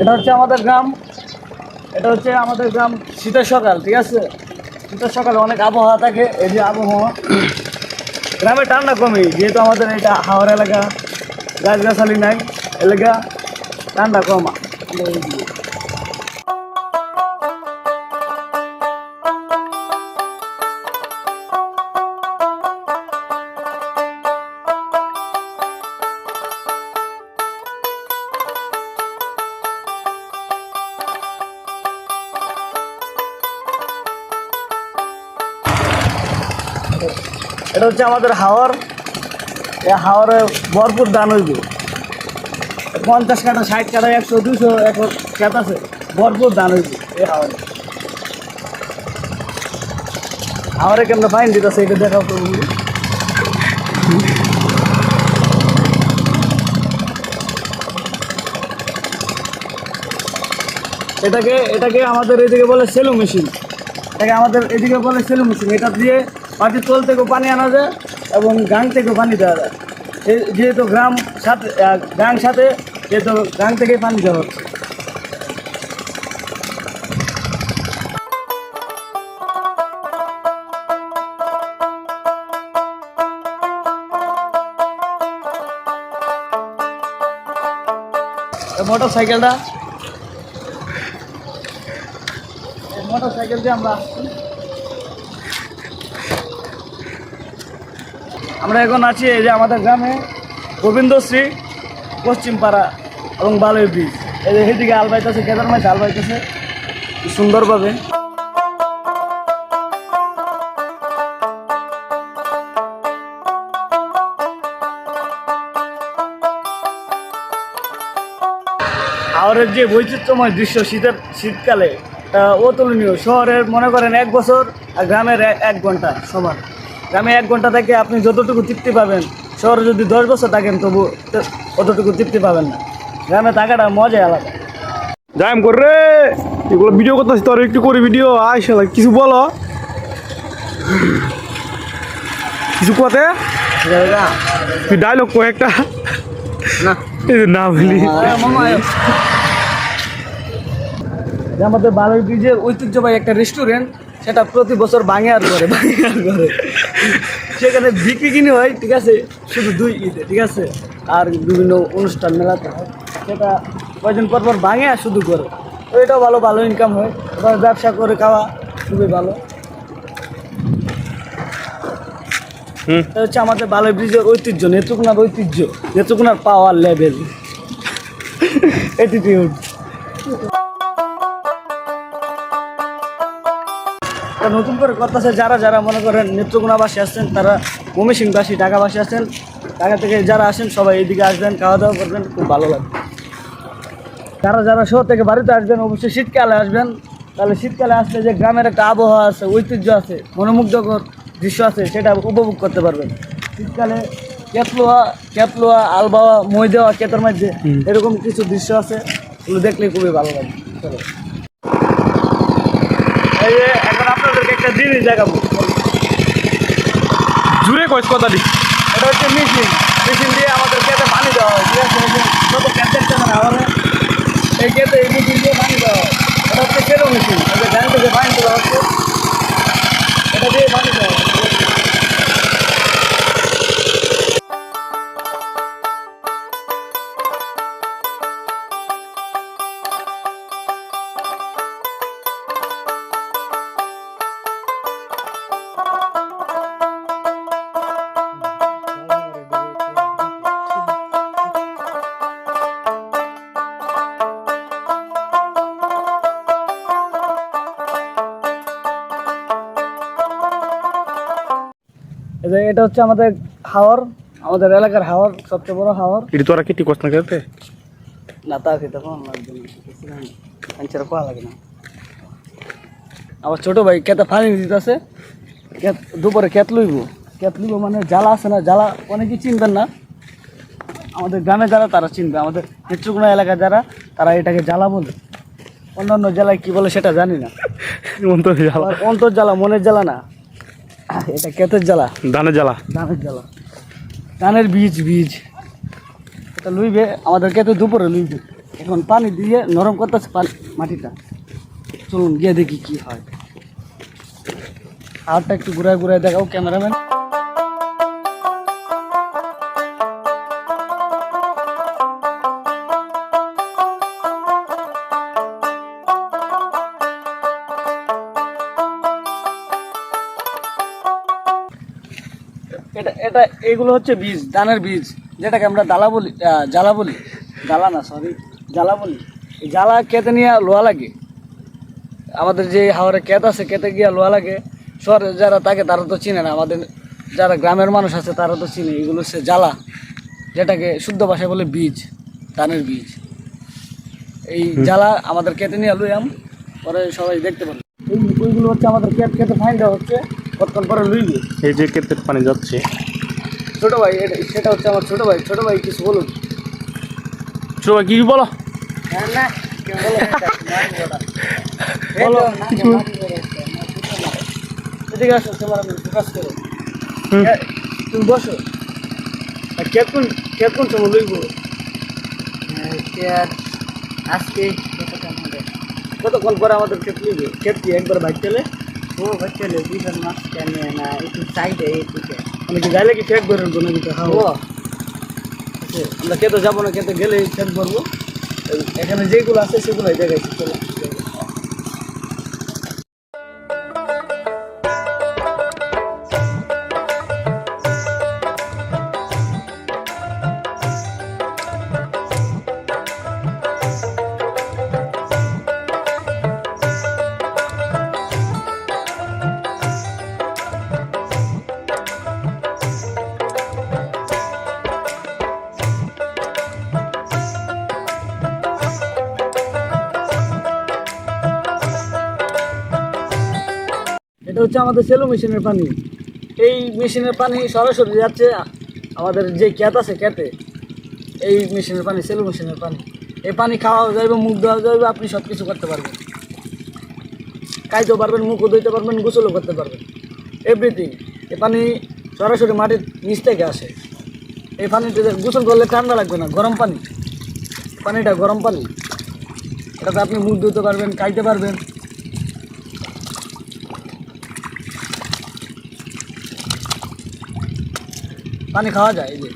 এটা হচ্ছে আমাদের গ্রাম, এটা হচ্ছে আমাদের গ্রাম শীতের সকাল, ঠিক আছে? শীতের সকালে অনেক আবহাওয়া থাকে, এই যে আবহাওয়া। গ্রামে ঠান্ডা কমে যেহেতু আমাদের এটা হাওড়া এলাকা, গাছগাছালি নাই, এলাকা ঠান্ডা কম। এটা হচ্ছে আমাদের হাওয়ার এই হাওয়ারে ভরপুর দান হইব। পঞ্চাশ কাটা ষাট কাটা একশো, দুশো একর খেত আছে। ভরপুর দান হইব এই হাওয়ারে হাওয়ারে কেমন ফাইন দিতেছে এটা দেখাও তো এটাকে এটাকে আমাদের এদিকে বলে সেলু মেশিন। এটাকে আমাদের এদিকে বলে সেলু মেশিন। এটা দিয়ে মাটির তল থেকেও পানি আনা যায় এবং গাং থেকেও পানি দেওয়া যায়। যেহেতু গ্রাম সাথে গাং সাথে যেহেতু গাং থেকে পানি দেওয়া হচ্ছে। মোটর সাইকেলটা মোটর সাইকেল দিয়ে আমরা আসছি। আমরা এখন আছি এই যে আমাদের গ্রামে গোবিন্দশ্রী, পশ্চিমপাড়া এবং বালুই ব্রিজ। এই যে সেদিকে আল বাইতেছে কেদার মাছ আল বাইতেছে, সুন্দরভাবে। হাওড়ের যে বৈচিত্র্যময় দৃশ্য শীতের, শীতকালে অতুলনীয়। শহরের, মনে করেন, এক বছর আর গ্রামের এক ঘণ্টা সমান। গ্রামে এক ঘণ্টা থেকে আপনি যতটুকু তৃপ্তি পাবেন শহরে যদি দশ বছর থাকেন তবু অতটুকু তৃপ্তি পাবেন না। গ্রামে থাকাটা মজাই আলাদা। যাই কর রে! এগুলো ভিডিও করতেছি তোর একটু করে ভিডিও আয় শালা কিছু বলো। কিছু কথা তুই ডায়লগ কো একটা। না। এই যে না বলি। যে আমাদের বালুর ব্রিজের ঐতিহ্যবাহী একটা রেস্টুরেন্ট সেটা প্রতি বছর ভাঙে আর করে ভাঙে আর করে। সেখানে বিক্রি কিনে হয় ঠিক আছে? শুধু দুই ঈদে ঠিক আছে? আর বিভিন্ন অনুষ্ঠান মেলাতে হয়। সেটা কয়দিন পর পর ভাঙে আর শুধু করে। এটাও ভালো ভালো ইনকাম হয়। এবার ব্যবসা করে খাওয়া খুবই ভালো। এটা হচ্ছে আমাদের বালুর ব্রিজের ঐতিহ্য নেত্রকোনার ঐতিহ্য নেত্রকোনার পাওয়ার লেভেল অ্যাটিটিউড তা নতুন করে করতেছে যারা যারা মনে করেন নেত্রকোনাবাসী আসছেন তারা মমিসিংবাসী ঢাকাবাসী আছেন ঢাকা থেকে যারা আসেন সবাই এদিকে আসবেন খাওয়া দাওয়া করবেন খুব ভালো লাগবে। যারা যারা শহর থেকে বাড়িতে আসবেন অবশ্যই শীতকালে আসবেন। তাহলে শীতকালে আসলে যে গ্রামের একটা আবহাওয়া আছে ঐতিহ্য আছে মনোমুগ্ধকর দৃশ্য আছে সেটা উপভোগ করতে পারবেন। শীতকালে কেতলোয়া কেতলোয়া আলবাওয়া মই দেওয়া কেতর মধ্যে এরকম কিছু দৃশ্য আছে এগুলো দেখলে খুবই ভালো লাগে। এই যে এখন আপনাদেরকে একটা জিনিস দেখাবো। জুড়ে কয়েক কথা দিই। এটা হচ্ছে মেশিন। মেশিন দিয়ে আমাদের খেতে পানি দেওয়া হয় ঠিক আছে? এই যত আমাদের এই খেতে এই মেশিন দিয়ে পানি দেওয়া হয়। এটা হচ্ছে কেন মেশিন। এটা থেকে পানি দেওয়া হচ্ছে এটা দিয়ে পানি দেওয়া হয়। এটা হচ্ছে আমাদের হাওয়ার আমাদের এলাকার হাওয়ার সবচেয়ে বড় হাওয়ার এটি তোরা কেটি কষ্ট না খেতে? না তা খেতে আনচার পাওয়া লাগে না। আবার ছোটো ভাই কেতে ফানি দিতেছে কেত দুপুরে কেত লইব। কেত লইব মানে জ্বালা আছে না জ্বালা অনেকেই চিনবেন না। আমাদের গ্রামে যারা তারা চিনবে। আমাদের নেত্রকোনা এলাকা যারা তারা এটাকে জ্বালা বলে। অন্যান্য জেলায় কি বলে সেটা জানি না। অন্তর জ্বালা আমার অন্তর জ্বালা মনের জ্বালা না। এটা কেতের জ্বালা? ধানের জ্বালা। ধানের জ্বালা। ধানের বীজ বীজ। এটা লুইবে আমাদের তো দুপুরে লুইবে। এখন পানি দিয়ে নরম করতেছে পানি মাটিটা। চলুন গিয়ে দেখি কি হয়। আরটা একটু ঘুরায় ঘুরায় দেখাও ক্যামেরাম্যান। এটা এটা এগুলো হচ্ছে বীজ ধানের বীজ যেটাকে আমরা ডালা বলি জ্বালা বলি। জ্বালা না সরি জ্বালা বলি। জ্বালা কেটে নিয়ে লোহা লাগে। আমাদের যে হাওড়ে ক্ষেত আছে কেটে গিয়ে লোহা লাগে। শহরে যারা থাকে তারা তো চিনে না। আমাদের যারা গ্রামের মানুষ আছে তারা তো চিনে। এগুলো হচ্ছে জ্বালা যেটাকে শুদ্ধ ভাষায় বলে বীজ ধানের বীজ। এই জ্বালা আমাদের কেটে নিয়ে লইয়াম পরে সবাই দেখতে এই ওইগুলো হচ্ছে আমাদের কেট কেটে ফাইন দেওয়া হচ্ছে কতক্ষণ পরে লইবে? এই যে ক্ষেত্রের পানি যাচ্ছে। ছোট ভাই এটা সেটা হচ্ছে আমার ছোট ভাই। ছোট ভাই কিছু বলুন। সবাই কি বলো? বলো এদিকে আসো তোমার আমি ফোকাস করো। তুমি বসো। আর কেত কোন কেত কোন সময় লইব? আজকে কতক্ষণ পরে আমাদের ক্ষেত লইবে? ক্ষেত কি একবার বাইক চলে ও বাইক চলে দুইজন মাস কেন না একটু সাইডে একটু মানে কি যাইলে কি ফেক বেরোর জন্য কিন্তু আছে। আমরা কেতো যাব না কেতো গেলে ভরবো এই এখানে যেগুলো আছে সেগুলোই দেখাইছি চলো এটা হচ্ছে আমাদের সেলো মেশিনের পানি। এই মেশিনের পানি সরাসরি যাচ্ছে আমাদের যে ক্যাত আছে ক্যাতে এই মেশিনের পানি, সেলো মেশিনের পানি। এই পানি খাওয়া যাইবে, মুখ দেওয়া যাইবে, আপনি সব কিছু করতে পারবেন। খাইতেও পারবেন, মুখও ধুইতে পারবেন, গোসলও করতে পারবেন। এভরিথিং এ পানি সরাসরি মাটির নিচ থেকে আসে। এই পানিতে গোসল করলে ঠান্ডা লাগবে না, গরম পানি। পানিটা গরম পানি। এটাতে আপনি মুখ ধুতে পারবেন, খাইতে পারবেন। পানি খাওয়া যায় এই যে।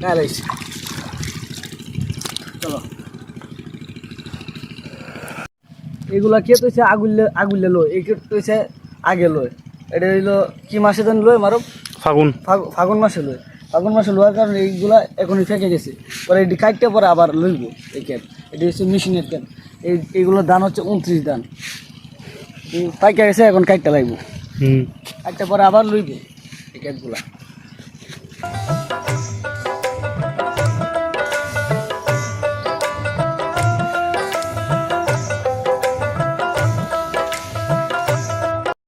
হ্যাঁ রাইস চলো। এগুলা কে তো আগুলে আগুলে লয়। এই তো আগে লয়। এটা হইল কি মাসে দেন লয় মারো ফাগুন। ফাগু- ফাগুন মাসে লয়। ফাগুন মাসে লোয়ার কারণে এইগুলা এখনই ফেঁকে গেছে। পরে এটি কাটতে পরে আবার লইব এই ক্যাপ এটি হচ্ছে মেশিনের ক্যাপ এই এইগুলোর দাম হচ্ছে উনত্রিশ দান পাইকা গেছে এখন কাটতে লাগবো হুম। কাটতে পরে আবার লইব। এই ক্যাপগুলা